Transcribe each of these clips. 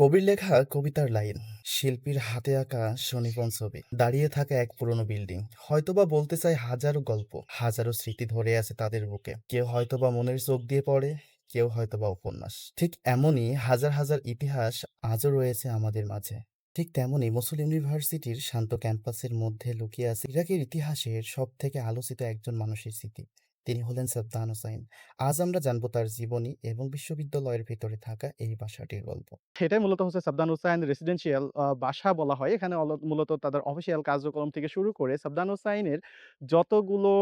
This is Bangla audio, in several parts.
কবির লেখা কবিতার লাইন, শিল্পীর হাতে আঁকা সুনিপুণ ছবি, দাঁড়িয়ে থাকা এক পুরনো বিল্ডিং। হয়তোবা বলতে চাই হাজারো গল্প, হাজারো স্মৃতি ধরে আছে তাদের বুকে। কেউ হয়তোবা মনের চোখ দিয়ে পড়ে, কেউ হয়তোবা উপন্যাস। ঠিক এমনই হাজার হাজার ইতিহাস আজও রয়েছে আমাদের মাঝে। ঠিক তেমনই মসুল ইউনিভার্সিটির শান্ত ক্যাম্পাসের মধ্যে লুকিয়ে আছে ইরাকের ইতিহাসের সব থেকে আলোচিত একজন মানুষের স্মৃতি। তিনি হলেন সাদ্দাম হোসাইন আজ আমরা জানব তার জীবনী এবং বিশ্ববিদ্যালয়ের ভিতরে থাকা এই বাসাটির গল্প সেটাই মূলত হচ্ছে সাবদান হুসাইন রেসিডেন্সিয়াল বাসা বলা হয়। এখানে মূলত তাদের অফিসিয়াল কার্যক্রম থেকে শুরু করে সাবদান হুসাইনের যতগুলো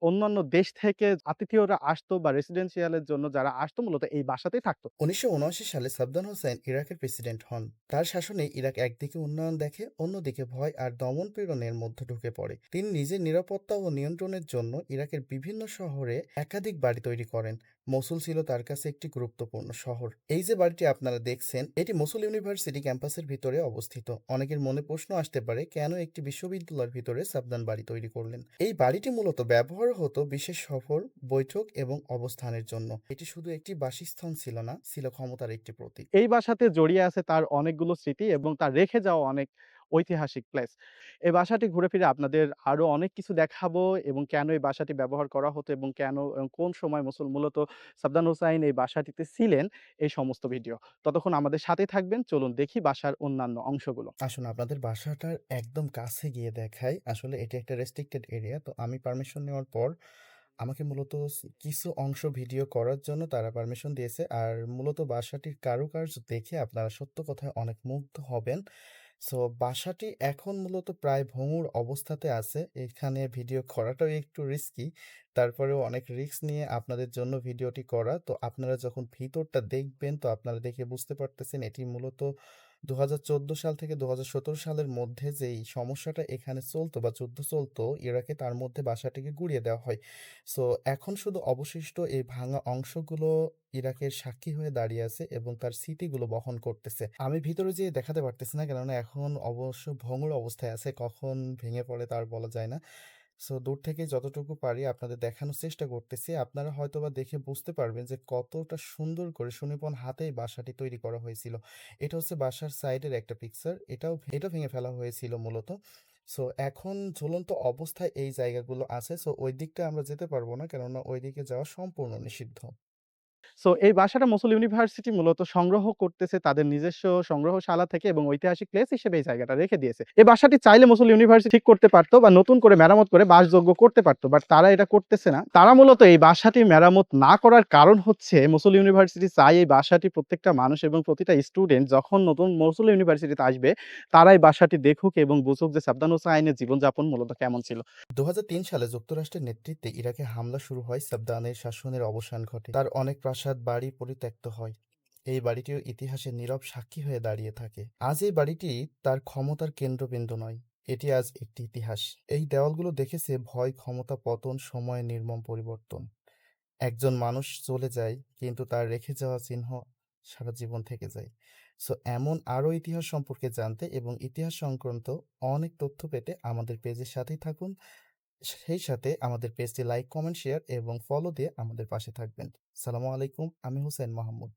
অন্যান্য দেশ থেকে আতিথেয়রা আসতো বা রেসিডেন্সিয়ালের জন্য যারা আসতো মূলত এই বাসাতেই থাকতো। উনিশশো উনআশি সালে সাদ্দাম হোসেন ইরাকের প্রেসিডেন্ট হন তার শাসনে ইরাক একদিকে উন্নয়ন দেখে অন্যদিকে ভয় আর দমন পীড়নের মধ্যে ঢুকে পড়ে তিনি নিজের নিরাপত্তা ও নিয়ন্ত্রণের জন্য ইরাকের বিভিন্ন শহরে একাধিক বাড়ি তৈরি করেন। মসুল ছিল তার কাছে একটি গুরুত্বপূর্ণ শহর। এই যে বাড়িটি আপনারা দেখছেন, এটি মসুল ইউনিভার্সিটি ক্যাম্পাসের ভিতরে অবস্থিত। অনেকের মনে প্রশ্ন আসতে পারে, কেন একটি বিশ্ববিদ্যালয়ের ভিতরে সাবধান বাড়ি তৈরি করলেন? এই বাড়িটি মূলত ব্যবহার হতো বিশেষ সফর বৈঠক এবং অবস্থানের জন্য। এটি শুধু একটি বাসস্থান ছিল না, ছিল ক্ষমতার একটি প্রতীক। এই বাসাতে জড়িয়ে আছে তার অনেকগুলো স্মৃতি এবং তার রেখে যাওয়া অনেক ঐতিহাসিক প্লেস। এই বাসাটি ঘুরে ফিরে আপনাদের আরও অনেক কিছু দেখাবো এবং কেন এই বাসাটি ব্যবহার করা হতো এবং কেন কোন সময় মসুল মূলত সাবদান হুসাইন এই বাসাটিতে ছিলেন, এই সমস্ত ভিডিও। ততক্ষণ আমাদের সাথে থাকবেন। চলুন দেখি বাসার অন্যান্য অংশগুলো। আসুন, আপনাদের বাসাটার একদম কাছে গিয়ে দেখাই আসলে এটি একটা রেস্ট্রিক্টেড এরিয়া তো আমি পারমিশন নেওয়ার পর আমাকে মূলত কিছু অংশ ভিডিও করার জন্য তারা পারমিশন দিয়েছে আর মূলত বাসাটির কারুকার্য দেখে আপনারা সত্য কথায় অনেক মুগ্ধ হবেন সো বাসাটি এখন মূলত প্রায় ভঙুর অবস্থাতে আছে। এখানে ভিডিও করাটাও একটু রিস্কি তারপরেও অনেক রিস্ক নিয়ে আপনাদের জন্য ভিডিওটি করা। তো আপনারা যখন ভিতরটা দেখবেন, তো আপনারা দেখে বুঝতে পারতেছেন এটি মূলত দু হাজার চোদ্দ সাল থেকে দু হাজার সতেরো সালের মধ্যে যেই সমস্যাটা এখানে চলতো বা যুদ্ধ চলতো, ইরাকে তার মধ্যে বাসাটিকে গুঁড়িয়ে দেওয়া হয়। সো এখন শুধু অবশিষ্ট এই ভাঙা অংশগুলো ইরাকের সাক্ষী হয়ে দাঁড়িয়ে আছে এবং তার স্মৃতিগুলো বহন করতেছে। আমি ভিতরে যেয়ে দেখাতে পারতেছি না কেননা এখন অবশ্য ভঙ্গুর অবস্থায় আছে, কখন ভেঙে পড়ে তার বলা যায় না। সো দূর থেকে যতটুকু পারি আপনাদের দেখানোর চেষ্টা করতেছি। আপনারা হয়তো বা দেখে বুঝতে পারবেন যে কতটা সুন্দর করে সুনিপন হাতে বাসাটি তৈরি করা হয়েছিল। এটা হচ্ছে বাসার সাইডের একটা পিকচার এটাও এটা ভেঙে ফেলা হয়েছিল মূলত। সো এখন ঝুলন্ত অবস্থায় এই জায়গাগুলো আছে। সো ওই দিকটা আমরা যেতে পারব না কেননা ওই দিকে যাওয়া সম্পূর্ণ নিষিদ্ধ। সো এই বাসাটা মসুল ইউনিভার্সিটি মূলত সংগ্রহ করতেছে তাদের নিজস্ব সংগ্রহশালা থেকে এবং ঐতিহাসিক প্লেস হিসেবে এই জায়গাটা রেখে দিয়েছে। এই বাসাটি চাইলে মসুল ইউনিভার্সিটি ঠিক করতে পারতো বা নতুন করে মেরামত করে বাসযোগ্য করতে পারতো। বাট তারা এটা করতেছে না। তারা মূলত এই বাসাটি মেরামত না করার কারণ হচ্ছে মসুল ইউনিভার্সিটি চায় এই বাসাটি প্রত্যেকটা মানুষ এবং প্রতিটা স্টুডেন্ট যখন নতুন মসুল ইউনিভার্সিটিতে আসবে, তারা এই বাসাটি দেখুক এবং বুঝুক যে সাবদান হোসাইনের জীবনযাপন মূলত কেমন ছিল। দু হাজার তিন সালে যুক্তরাষ্ট্রের নেতৃত্বে ইরাকে হামলা শুরু হয় সাদ্দামের শাসনের অবসান ঘটে তার অনেক প্রাসাদ বাড়ি পরিত্যক্ত হয়। এই বাড়িটিও ইতিহাসের নীরব সাক্ষী হয়ে দাঁড়িয়ে থাকে। আজ এই বাড়িটি তার ক্ষমতার কেন্দ্রবিন্দু নয়। এটি আজ একটি ইতিহাস। এই দেওয়ালগুলো দেখেছে ভয়, ক্ষমতা, পতন সময়ের নির্মম পরিবর্তন। একজন মানুষ চলে যায়, কিন্তু তার রেখে যাওয়া চিহ্ন সারা জীবন থেকে যায়। সো, এমন আরও ইতিহাস সম্পর্কে জানতে এবং ইতিহাস সংক্রান্ত অনেক তথ্য পেতে আমাদের পেজের সাথেই থাকুন। সেই সাথে আমাদের পেজটি লাইক কমেন্ট শেয়ার এবং ফলো দিয়ে আমাদের পাশে থাকবেন। সালামু আলাইকুম, আমি হুসেন মাহমুদ।